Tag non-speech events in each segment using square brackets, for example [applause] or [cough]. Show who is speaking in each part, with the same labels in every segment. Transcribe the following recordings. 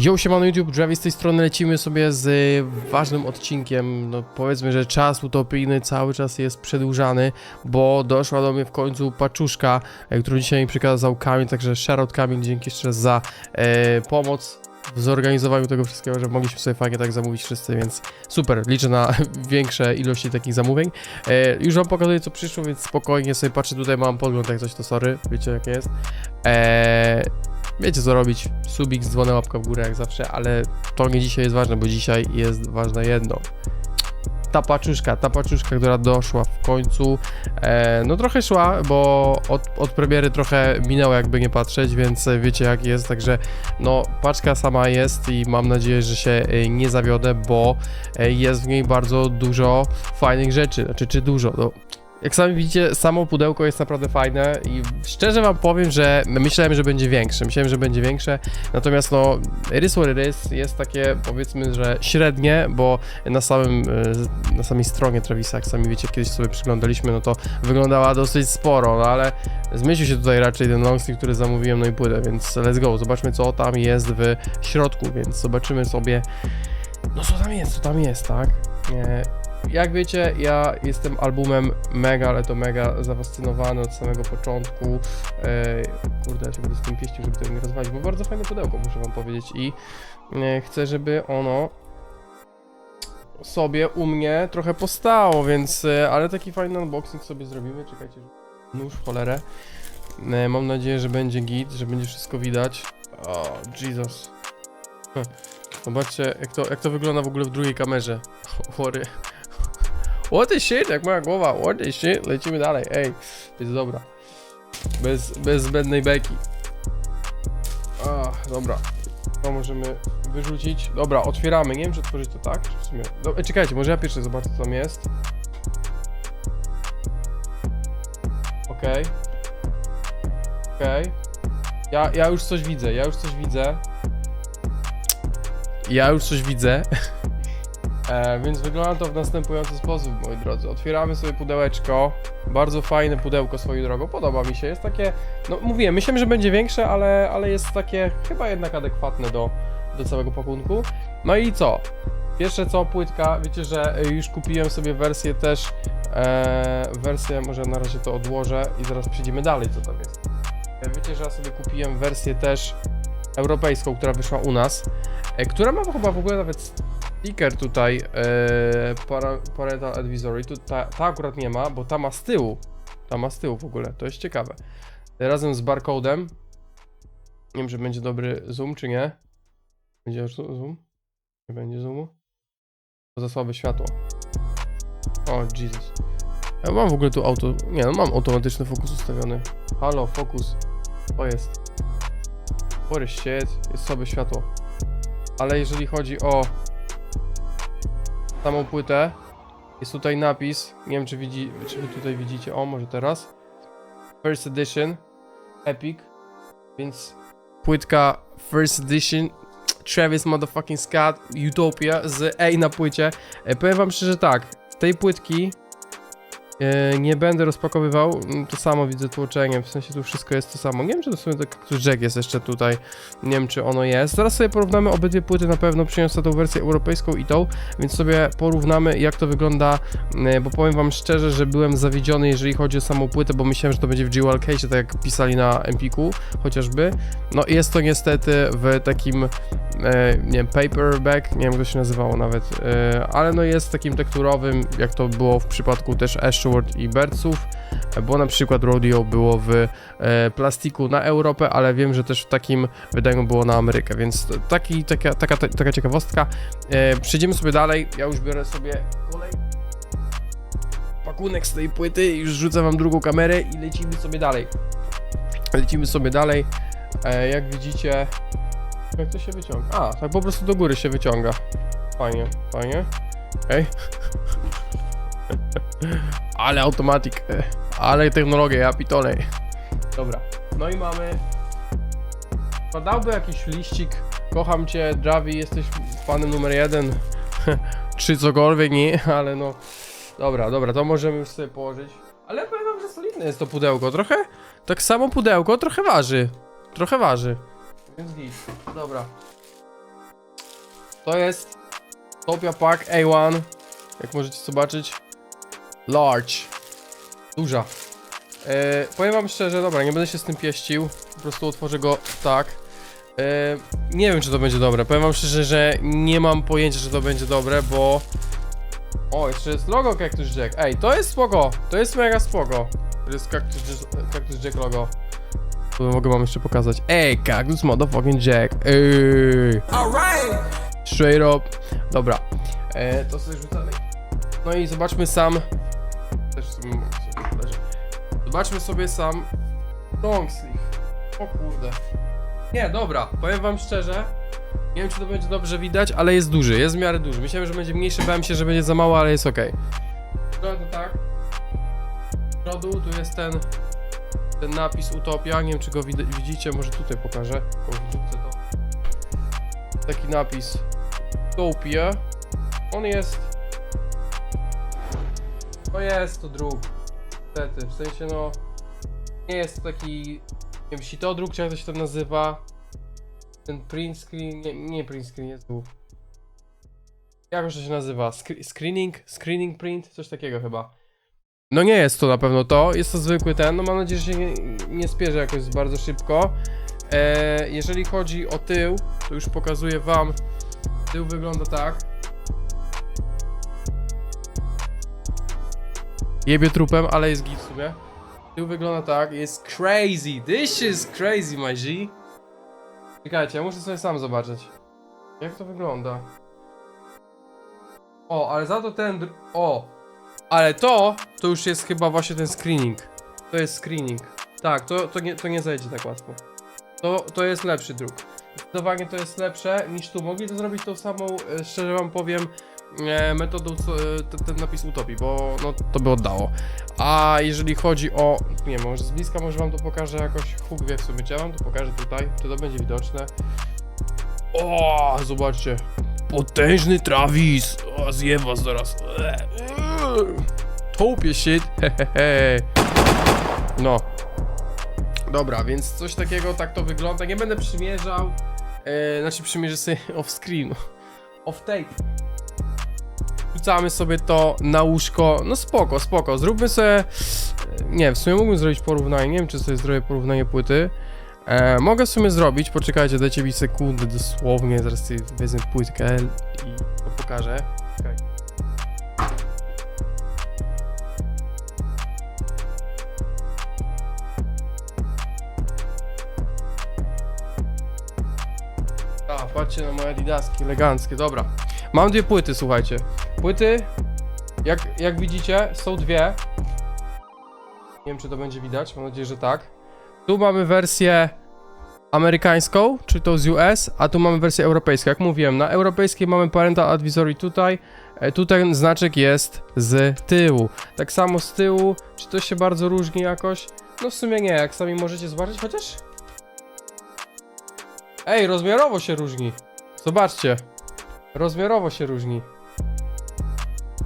Speaker 1: Yo, siemano YouTube, Javi z tej strony lecimy sobie z ważnym odcinkiem, no powiedzmy, że czas utopijny cały czas jest przedłużany, bo doszła do mnie w końcu paczuszka, e, którą dzisiaj mi przekazał Kamil, także shoutout Kamil, dzięki jeszcze raz za e, pomoc w zorganizowaniu tego wszystkiego, że mogliśmy sobie fajnie tak zamówić wszyscy, więc super, liczę na [laughs] większe ilości takich zamówień. E, już wam pokazuję co przyszło, więc spokojnie sobie patrzę, tutaj mam podgląd jak coś to sorry, wiecie jak jest. E, wiecie co robić, subik, dzwonę, łapka w górę jak zawsze, ale to nie dzisiaj jest ważne, bo dzisiaj jest ważne jedno. Ta paczuszka, ta paczuszka, która doszła w końcu, e, no trochę szła, bo od, od premiery trochę minęło jakby nie patrzeć, więc wiecie jak jest, także no paczka sama jest i mam nadzieję, że się e, nie zawiodę, bo e, jest w niej bardzo dużo fajnych rzeczy, znaczy czy dużo, no jak sami widzicie, samo pudełko jest naprawdę fajne i szczerze wam powiem, że myślałem, że będzie większe. Myślałem, że będzie większe, natomiast no, rys is jest takie powiedzmy, że średnie, bo na samym, e, na samej stronie Travisa, jak sami wiecie, kiedyś sobie przyglądaliśmy, no to wyglądała dosyć sporo, no ale zmieścił się tutaj raczej ten longsleeve, który zamówiłem, no i płytę, więc let's go. Zobaczmy, co tam jest w środku, więc zobaczymy sobie, no co tam jest, co tam jest, tak? Nie, jak wiecie, ja jestem albumem mega, ale to mega zafascynowany od samego początku. Eee, kurde, ja się będę z tym pieścił, żeby tego nie rozwalić, bo bardzo fajne pudełko, muszę wam powiedzieć i e, chcę, żeby ono sobie u mnie trochę postało, więc, e, ale taki fajny unboxing sobie zrobimy, czekajcie, nóż cholerę. E, mam nadzieję, że będzie git, że będzie wszystko widać. O, Jesus. Hm. Zobaczcie, jak to, jak to wygląda w ogóle w drugiej kamerze. [laughs] Chory. What the shit, jak moja głowa, what the shit, lecimy dalej, ej, jest dobra. Bez, bez zbędnej beki. Ach, dobra. To możemy wyrzucić. Dobra, otwieramy, nie wiem czy otworzyć to tak, czy w sumie... E, czekajcie, może ja pierwszy zobaczę co tam jest. Okej. Okej. Ja, ja już coś widzę, ja już coś widzę. Ja już coś widzę. [laughs] E, więc wygląda to w następujący sposób, moi drodzy. Otwieramy sobie pudełeczko. Bardzo fajne pudełko swoją drogą. Podoba mi się. Jest takie, no mówiłem, myślałem, że będzie większe, ale, ale jest takie chyba jednak adekwatne do, do całego pakunku. No i co? Pierwsze co, płytka. Wiecie, że już kupiłem sobie wersję też. E, wersję, może na razie to odłożę i zaraz przejdziemy dalej, co tam jest. E, wiecie, że ja sobie kupiłem wersję też europejską, która wyszła u nas, e, która ma chyba w ogóle nawet sticker tutaj e, para, Parental Advisory, tu ta, ta akurat nie ma, bo ta ma z tyłu, ta ma z tyłu w ogóle, to jest ciekawe. Razem z barcodem, nie wiem, czy będzie dobry zoom, czy nie. Będzie zoom? Nie będzie zoomu? To za słabe światło. O, Jesus. Ja mam w ogóle tu auto, nie no, mam automatyczny fokus ustawiony. Halo, fokus. To jest. Is shit, jest słabe światło. Ale jeżeli chodzi o samą płytę. Jest tutaj napis. Nie wiem, czy, widzi, czy wy tutaj widzicie. O, może teraz. First Edition. Epic. Więc płytka First Edition. Travis Motherfucking Scott. Utopia z A na płycie. E, powiem wam szczerze tak. Z tej płytki nie będę rozpakowywał. Mm, To samo widzę tłoczeniem. W sensie tu wszystko jest to samo. Nie wiem, czy to w sumie tak Jack jest jeszcze tutaj. Nie wiem, czy ono jest. Zaraz sobie porównamy obydwie płyty. Na pewno przyniosę tą wersję europejską i tą więc sobie porównamy jak to wygląda, e, bo powiem wam szczerze, że byłem zawiedziony jeżeli chodzi o samą płytę, bo myślałem, że to będzie w case, tak jak pisali na Empiku chociażby. No i jest to niestety w takim, e, nie wiem, paperback, nie wiem jak to się nazywało nawet, e, ale no jest takim tekturowym, jak to było w przypadku też I Bertsów, e, bo na przykład Rodeo było w e, plastiku na Europę, ale wiem, że też w takim wydaniu było na Amerykę, więc taki, taka, taka, taka ciekawostka. E, przejdziemy sobie dalej. Ja już biorę sobie kolej. Pakunek z tej płyty, już rzucę wam drugą kamerę i lecimy sobie dalej. Lecimy sobie dalej. E, jak widzicie. Jak to się wyciąga? A, tak po prostu do góry się wyciąga. Fajnie, fajnie. Ej. [laughs] ale automatik. e, Ale technologia, ja pitolej. Dobra. No i mamy. Podałby jakiś liścik. Kocham cię, Javi, jesteś fanem numer jeden. [laughs] Czy cokolwiek, nie, ale no. Dobra, dobra, to możemy już sobie położyć. Ale powiem wam, że solidne jest to pudełko. Trochę, tak samo pudełko trochę waży. Trochę waży. Więc git. Dobra. To jest Topia Pack A1. Jak możecie zobaczyć. Large. Duża. E, powiem wam szczerze, dobra, nie będę się z tym pieścił. Po prostu otworzę go tak. E, nie wiem, czy to będzie dobre. Powiem wam szczerze, że nie mam pojęcia, czy to będzie dobre, bo... O, jeszcze jest logo Cactus Jack. Ej, to jest spoko. To jest mega spoko. To jest Cactus, Cactus Jack logo. To mogę wam jeszcze pokazać. Ej, Cactus motherfucking Jack. Ej. Straight up. Dobra. E, to sobie rzucamy. No i zobaczmy sam. Też. Zobaczmy sobie sam. Long. O kurde. Nie, dobra. Powiem wam szczerze. Nie wiem, czy to będzie dobrze widać, ale jest duży. Jest w miarę duży. Myślałem, że będzie mniejszy. Bałem się, że będzie za mało, ale jest ok. Wygląda to tak. Z przodu tu jest ten. Ten napis Utopia. Nie wiem, czy go wid- widzicie. Może tutaj pokażę. To. Taki napis Utopia. On jest. To jest to druk. Niestety, w sensie no. Nie jest to taki. Nie wiem, sitodruk, czy jak to się tam nazywa. Ten print screen. Nie, nie print screen, jest tu. Jak to się nazywa? Scre screening? Screening print? Coś takiego chyba. No nie jest to na pewno to, jest to zwykły ten, no mam nadzieję, że się nie, nie spierzy jakoś bardzo szybko. E, jeżeli chodzi o tył, to już pokazuję wam. Tył wygląda tak. Jebie trupem, ale jest git w sumie. Tył wygląda tak, jest crazy. This is crazy, my G. Czekajcie, ja muszę sobie sam zobaczyć. Jak to wygląda? O, ale za to ten... O! Ale to, to już jest chyba właśnie ten screening. To jest screening. Tak, to, to, nie, to nie zejdzie tak łatwo. To, to jest lepszy druk. Zdecydowanie to jest lepsze niż tu. Mogli to zrobić tą samą, e, szczerze wam powiem, metodą e, ten, napis utopii, bo no, to by oddało. A jeżeli chodzi o, nie może z bliska może wam to pokażę jakoś, huk wie w sumie, czy ja wam to pokażę tutaj, czy to będzie widoczne. O, zobaczcie. Potężny Travis. O, zjem was zaraz. Topie shit. [laughs] Hehehe. No. Dobra, więc coś takiego tak to wygląda. Nie będę przymierzał. E, znaczy przymierzę sobie [laughs] off screen. Off tape. Rzucamy sobie to na łóżko. No spoko, spoko. Zróbmy sobie. Nie, w sumie mógłbym zrobić porównanie. Nie wiem, czy sobie zrobię porównanie płyty. E, mogę w sumie zrobić. Poczekajcie, dajcie mi sekundę dosłownie. Zaraz sobie wezmę płytkę i to pokażę. Czekaj. A, patrzcie na moje adidaski eleganckie, dobra. Mam dwie płyty, słuchajcie. Płyty, jak, jak widzicie, są dwie. Nie wiem, czy to będzie widać, mam nadzieję, że tak. Tu mamy wersję amerykańską, czy to z US, a tu mamy wersję europejską. Jak mówiłem, na europejskiej mamy Parental Advisory tutaj, e, tutaj znaczek jest z tyłu. Tak samo z tyłu, czy to się bardzo różni jakoś? No w sumie nie, jak sami możecie zobaczyć, chociaż... Ej, rozmiarowo się różni. Zobaczcie. Rozmiarowo się różni.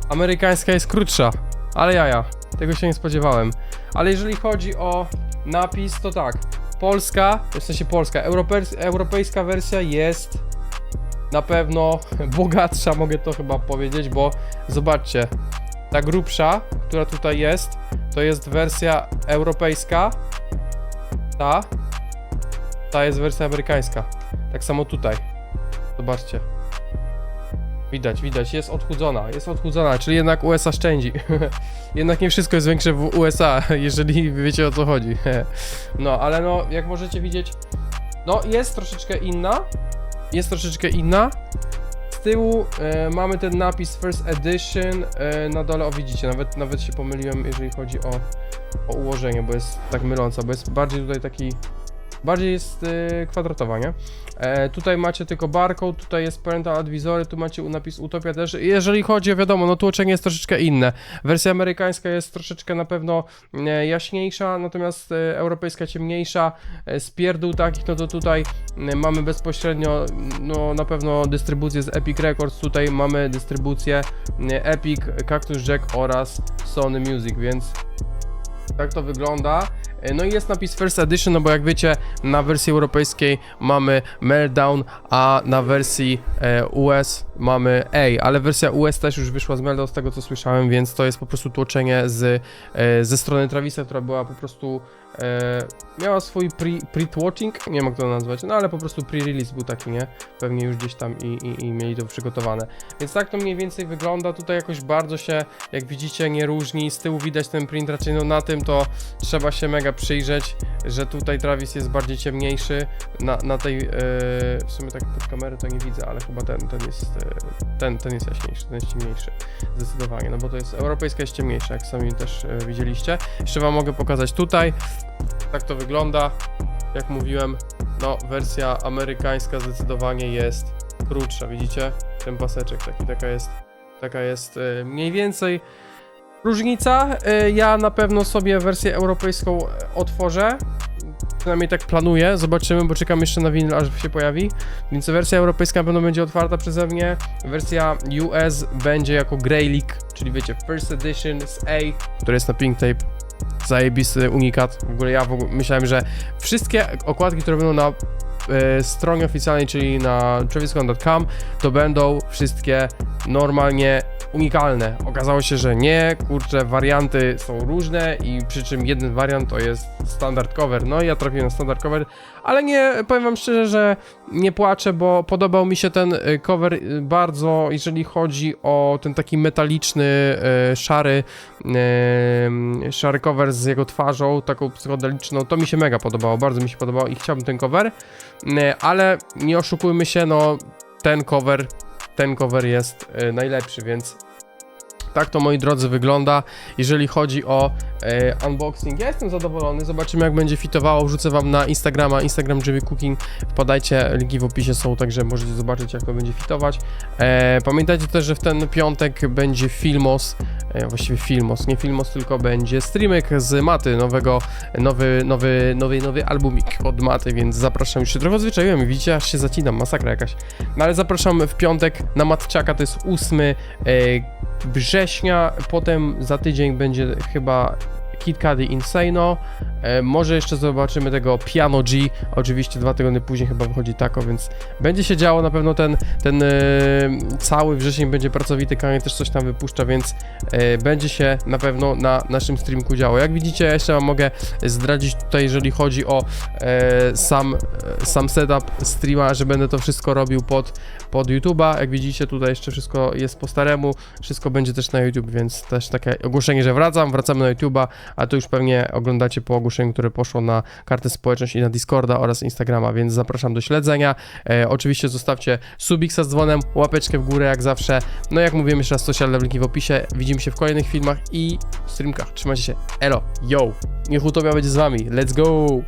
Speaker 1: Amerykańska jest krótsza, ale jaja. Tego się nie spodziewałem. Ale jeżeli chodzi o napis, to tak. Polska, w sensie polska, europejs- europejska wersja jest na pewno [laughs] bogatsza, mogę to chyba powiedzieć, bo zobaczcie, ta grubsza, która tutaj jest, to jest wersja europejska, ta, ta jest wersja amerykańska. Tak samo tutaj. Zobaczcie. Widać, widać, jest odchudzona, jest odchudzona, czyli jednak USA szczędzi. [laughs] jednak nie wszystko jest większe w USA, [laughs] jeżeli wiecie o co chodzi. [laughs] no, ale no, jak możecie widzieć, no jest troszeczkę inna. Jest troszeczkę inna. Z tyłu e, mamy ten napis First Edition. E, na dole, o widzicie, nawet, nawet się pomyliłem, jeżeli chodzi o, o ułożenie, bo jest tak myląca, bo jest bardziej tutaj taki bardziej jest y, kwadratowa, nie? E, tutaj macie tylko barcode, tutaj jest parental advisory, tu macie napis Utopia też. Jeżeli chodzi o wiadomo, no tłoczenie jest troszeczkę inne. Wersja amerykańska jest troszeczkę na pewno e, jaśniejsza, natomiast e, europejska ciemniejsza. E, z pierdół takich, no to tutaj e, mamy bezpośrednio, no na pewno dystrybucję z Epic Records, tutaj mamy dystrybucję e, Epic, Cactus Jack oraz Sony Music, więc tak to wygląda. No i jest napis First Edition, no bo jak wiecie, na wersji europejskiej mamy Meltdown, a na wersji e, US mamy A, ale wersja US też już wyszła z Meltdown, z tego co słyszałem, więc to jest po prostu tłoczenie z, e, ze strony Travisa, która była po prostu e, miała swój pre- pre-watching, nie wiem jak to nazwać, no ale po prostu pre-release był taki, nie? Pewnie już gdzieś tam i, i, i mieli to przygotowane. Więc tak to mniej więcej wygląda, tutaj jakoś bardzo się, jak widzicie, nie różni, z tyłu widać ten print, raczej no na tym to trzeba się mega przyjrzeć, że tutaj Travis jest bardziej ciemniejszy, na, na tej, e, w sumie tak pod kamerę to nie widzę, ale chyba ten, ten jest, e, ten, ten jest jaśniejszy, ten jest ciemniejszy, zdecydowanie, no bo to jest, europejska jest ciemniejsza, jak sami też e, widzieliście. Jeszcze wam mogę pokazać tutaj, tak to wygląda, jak mówiłem, no wersja amerykańska zdecydowanie jest krótsza, widzicie? Ten paseczek taki, taka jest, taka jest e, mniej więcej różnica. E, Ja na pewno sobie wersję europejską e, otworzę. Przynajmniej tak planuję, zobaczymy, bo czekam jeszcze na winyl, aż się pojawi. Więc wersja europejska na pewno będzie otwarta przeze mnie. Wersja US będzie jako Grey League, czyli wiecie, First Edition z A, który jest na Pink Tape. Zajebisty unikat. W ogóle ja w ogóle myślałem, że wszystkie okładki, które będą na e, stronie oficjalnej, czyli na traviscon.com, to będą wszystkie normalnie unikalne. Okazało się, że nie, kurczę, warianty są różne i przy czym jeden wariant to jest standard cover. No ja trafiłem na standard cover, ale nie, powiem wam szczerze, że nie płaczę, bo podobał mi się ten y, cover y, bardzo, jeżeli chodzi o ten taki metaliczny, y, szary, szary cover z jego twarzą, taką psychodeliczną, to mi się mega podobało, bardzo mi się podobało i chciałbym ten cover, ale nie oszukujmy się, no ten cover, ten cover jest y, najlepszy, więc tak to moi drodzy wygląda, jeżeli chodzi o e, unboxing. Ja jestem zadowolony, zobaczymy jak będzie fitowało, wrzucę wam na Instagrama, Instagram Jimmy Cooking, wpadajcie, linki w opisie są, także możecie zobaczyć jak to będzie fitować. E, pamiętajcie też, że w ten piątek będzie Filmos, e, właściwie Filmos, nie Filmos, tylko będzie streamek z Maty, nowego, nowy, nowy, nowy, nowy albumik od Maty, więc zapraszam, już się trochę odzwyczaiłem widzicie, aż się zacinam, masakra jakaś. No ale zapraszam w piątek na Matczaka, to jest 8 e, września, potem za tydzień będzie chyba Cudi Insano, e, może jeszcze zobaczymy tego Piano G, oczywiście dwa tygodnie później chyba wychodzi Taco, więc będzie się działo na pewno ten, ten e, cały wrzesień będzie pracowity, Kanye też coś tam wypuszcza, więc e, będzie się na pewno na naszym streamku działo. Jak widzicie, ja jeszcze wam mogę zdradzić tutaj, jeżeli chodzi o e, sam, e, sam setup streama, że będę to wszystko robił pod, pod YouTube'a. Jak widzicie, tutaj jeszcze wszystko jest po staremu, wszystko będzie też na YouTube, więc też takie ogłoszenie, że wracam, wracamy na YouTube'a, a to już pewnie oglądacie po ogłoszeniu, które poszło na kartę społeczność i na Discorda oraz Instagrama, więc zapraszam do śledzenia. E, oczywiście zostawcie subiksa z dzwonem, łapeczkę w górę jak zawsze. No jak mówiłem jeszcze raz, socialne linki w opisie. Widzimy się w kolejnych filmach i streamkach. Trzymajcie się. Elo, yo! Niech Utopia będzie z wami. Let's go!